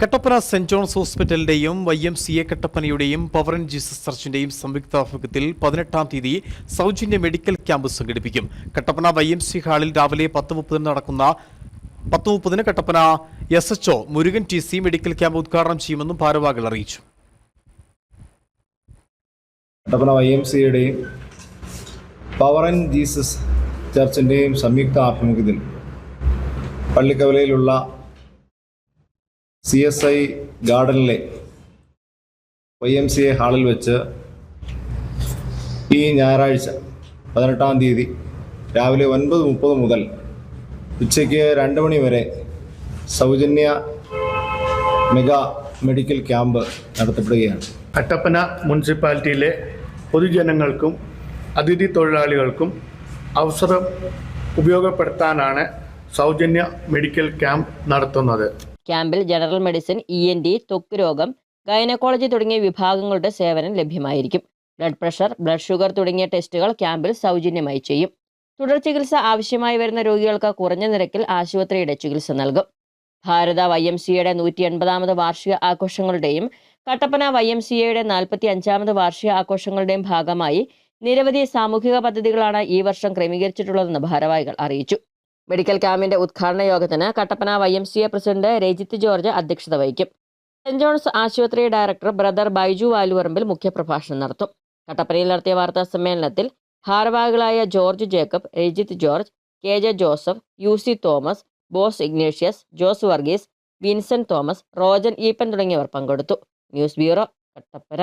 Kattappana saint John's ഹോസ്പിറ്റലിന്റെയും Y M C A കട്ടപ്പനയുടെയും power and Jesus ചർച്ചിന്റെയും സംയുക്താഭിമുഖ്യത്തിൽ പതിനെട്ടാം തീയതി സൗജന്യ മെഡിക്കൽ ക്യാമ്പ് സംഘടിപ്പിക്കും. കട്ടപ്പന വൈ എം സി ഹാളിൽ രാവിലെ പത്ത് മുപ്പതിന് നടക്കുന്ന പത്ത് മുപ്പതിന് Kattappana S H O Murugan T C medical camp ഉദ്ഘാടനം ചെയ്യുമെന്നും ഭാരവാഹികൾ അറിയിച്ചു. കട്ടപ്പന വൈ എം സിയുടെയും പവർ ആൻഡ് ജീസസ് ചർച്ചിന്റെയും സംയുക്ത ആഭിമുഖ്യത്തിൽ പള്ളിക്കവലയിലുള്ള സി എസ് ഐ ഗാർഡനിലെ വൈ എം സി എ ഹാളിൽ വെച്ച് ഈ ഞായറാഴ്ച പതിനെട്ടാം തീയതി രാവിലെ ഒൻപത് മുപ്പത് മുതൽ ഉച്ചയ്ക്ക് രണ്ട് മണി വരെ സൗജന്യ മെഗാ മെഡിക്കൽ ക്യാമ്പ് നടത്തപ്പെടുകയാണ്. കട്ടപ്പന മുനിസിപ്പാലിറ്റിയിലെ പൊതുജനങ്ങൾക്കും അതിഥി തൊഴിലാളികൾക്കും അവസരം ഉപയോഗപ്പെടുത്താനാണ് സൗജന്യ മെഡിക്കൽ ക്യാമ്പ് നടത്തുന്നത്. ക്യാമ്പിൽ general medicine E N D ത്വക്ക് രോഗം ഗൈനക്കോളജി തുടങ്ങിയ വിഭാഗങ്ങളുടെ സേവനം ലഭ്യമായിരിക്കും. ബ്ലഡ് പ്രഷർ ബ്ലഡ് ഷുഗർ തുടങ്ങിയ ടെസ്റ്റുകൾ ക്യാമ്പിൽ സൗജന്യമായി ചെയ്യും. തുടർ ചികിത്സ ആവശ്യമായി വരുന്ന രോഗികൾക്ക് കുറഞ്ഞ നിരക്കിൽ ആശുപത്രിയുടെ ചികിത്സ നൽകും. ഭാരത വൈ എം സിയുടെ നൂറ്റി എൺപതാമത് വാർഷിക ആഘോഷങ്ങളുടെയും കട്ടപ്പന വൈ എം സി എയുടെ നാൽപ്പത്തി അഞ്ചാമത് വാർഷിക ആഘോഷങ്ങളുടെയും ഭാഗമായി നിരവധി സാമൂഹിക പദ്ധതികളാണ് ഈ വർഷം ക്രമീകരിച്ചിട്ടുള്ളതെന്ന് ഭാരവാഹികൾ അറിയിച്ചു. മെഡിക്കൽ ക്യാമ്പിന്റെ ഉദ്ഘാടന യോഗത്തിന് Kattappana Y M C A president Rajith George അധ്യക്ഷത വഹിക്കും. സെന്റ് ജോൺസ് ആശുപത്രി ഡയറക്ടർ ബ്രദർ ബൈജു വാലുവറമ്പിൽ മുഖ്യപ്രഭാഷണം നടത്തും. കട്ടപ്പനയിൽ നടത്തിയ വാർത്താ സമ്മേളനത്തിൽ ഭാരവാഹികളായ George Jacob Rajith George K J Joseph U C Thomas Bose Ignatius Jose Varghese Vincent Thomas Rojan Eapen തുടങ്ങിയവർ പങ്കെടുത്തു. News bureau Kattappana.